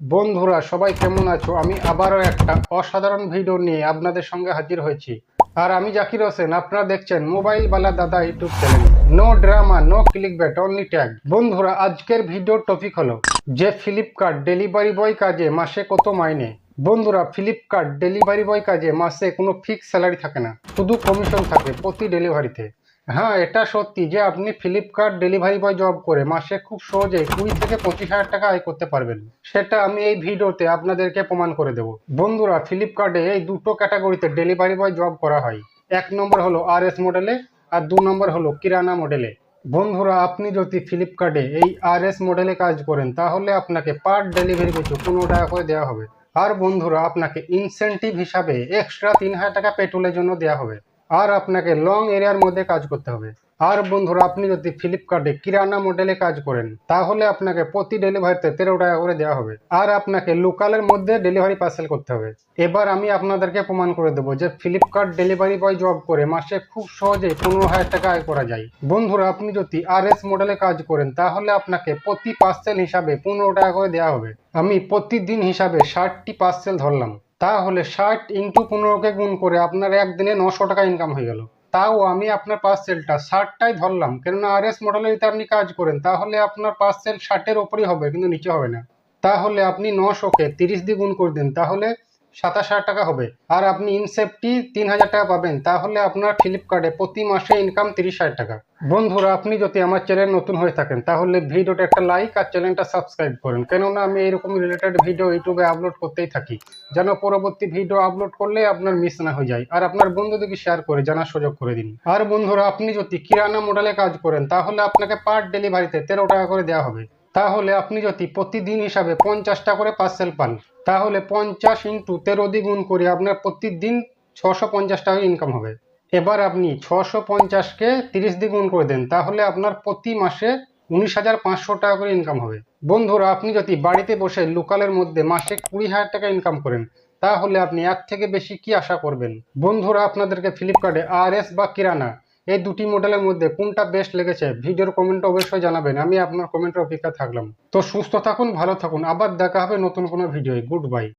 বন্ধুরা, সবাই কেমন আছো? আমি আবারও একটা অসাধারণ ভিডিও নিয়ে আপনাদের সঙ্গে হাজির হয়েছি। আর আমি জাকির হোসেন, আপনারা দেখছেন মোবাইল বালা দাদা YouTube channel no drama no click bait only tag বন্ধুরা, আজকের ভিডিওর টপিক হলো, যে ফ্লিপকার্ট ডেলিভারি বয় কাজে মাসে কত মাইনে? বন্ধুরা ফ্লিপকার্ট ডেলিভারি বয় কাজে মাসে কোনো ফিক্স স্যালারি থাকে না। শুধু কমিশন থাকে প্রতি ডেলিভারিতে হ্যাঁ এটা সত্যি যে আপনি ফ্লিপকার্ট ডেলিভারি বয় জব করে মাসে খুব সহজেই কুড়ি থেকে পঁচিশ হাজার টাকা আয় করতে পারবেন। সেটা আমি এই ভিডিওতে আপনাদেরকে প্রমাণ করে দেব। বন্ধুরা ফ্লিপকার্টে এই দুটো ক্যাটাগরিতে ডেলিভারি বয় জব করা হয়। এক নম্বর হলো আর এস মডেলে আর দু নম্বর হলো কিরানা মডেলে বন্ধুরা, আপনি যদি ফ্লিপকার্টে এই আর এস মডেলে কাজ করেন, তাহলে আপনাকে পার ডেলিভারি পিছু পনেরো টাকা করে দেওয়া হবে। আর বন্ধুরা, আপনাকে ইনসেন্টিভ হিসাবে এক্সট্রা তিন হাজার টাকা পেট্রোলের জন্য দেওয়া হবে। আর আপনাকে লং এরিয়ার মধ্যে কাজ করতে হবে। আর বন্ধুরা, আপনি যদি ফ্লিপকার্টে কিরানা মডেলে কাজ করেন, তাহলে আপনাকে প্রতি ডেলিভারিতে তেরো টাকা করে দেওয়া হবে। আর আপনাকে লোকালের মধ্যে ডেলিভারি পার্সেল করতে হবে। এবার আমি আপনাদেরকে প্রমাণ করে দেবো যে ফ্লিপকার্ট ডেলিভারি বয় জব করে মাসে খুব সহজেই পনেরো হাজার টাকা আয় করা যায়। বন্ধুরা, আপনি যদি আর এস মডেলে কাজ করেন, তাহলে আপনাকে প্রতি পার্সেল হিসাবে পনেরো টাকা করে দেওয়া হবে। আমি প্রতিদিন হিসাবে ষাটটি পার্সেল ধরলাম। তাহলে ষাট ইন্টু পনেরোকে গুণ করে আপনার একদিনে নশো টাকা ইনকাম হয়ে গেল। তাও আমি আপনার পার্সেলটা ষাটটাই ধরলাম, কেননা আর এস মডেলে যদি আপনি কাজ করেন, তাহলে আপনার পার্সেল ষাটের ওপরই হবে, কিন্তু নিচে হবে না। তাহলে আপনি নশোকে তিরিশ দিয়ে গুণ করে দিন, তাহলে সাতাশ হাজার টাকা হবে। আর আপনি ইনসেফটি তিন হাজার টাকা পাবেন। তাহলে আপনার ফ্লিপকার্টে প্রতি মাসে ইনকাম তিরিশ হাজার টাকা। বন্ধুরা, আপনি যদি আমার চ্যানেল নতুন হয়ে থাকেন, তাহলে ভিডিওটা একটা লাইক আর চ্যানেলটা সাবস্ক্রাইব করেন। কেননা, আমি এরকম রিলেটেড ভিডিও ইউটিউবে আপলোড করতেই থাকি। যেন পরবর্তী ভিডিও আপলোড করলে আপনার মিস না হয়ে যায়। আর আপনার বন্ধুদেরকে শেয়ার করে, জানার সুযোগ করে দিন। আর বন্ধুরা, আপনি যদি কিরানা মডেলে কাজ করেন, তাহলে আপনাকে পার ডেলিভারিতে তেরো টাকা করে দেওয়া হবে। তাহলে আপনি যদি প্রতিদিন হিসাবে পঞ্চাশটা করে পার্সেল পান তাহলে পঞ্চাশ ইন্টু তেরো দ্বিগুণ করে আপনার প্রতিদিন ছশো পঞ্চাশ টাকা ইনকাম হবে। এবার আপনি ছশো পঞ্চাশকে তিরিশ দ্বিগুণ করে দেন, তাহলে আপনার প্রতি মাসে উনিশ হাজার পাঁচশো টাকা করে ইনকাম হবে। বন্ধুরা, আপনি যদি বাড়িতে বসে লোকালের মধ্যে মাসে কুড়ি হাজার টাকা ইনকাম করেন, তাহলে আপনি এক থেকে বেশি কি আশা করবেন? বন্ধুরা, আপনাদেরকে ফ্লিপকার্টে আর এস বা কিরানা এই দুটি মডেলের মধ্যে কোনটা বেস্ট লেগেছে? ভিডিওর কমেন্ট অবশ্যই জানাবেন। আমি আপনার কমেন্টের অপেক্ষা থাকলাম। তো সুস্থ থাকুন, ভালো থাকুন। আবার দেখা হবে নতুন কোনো ভিডিও গুড বাই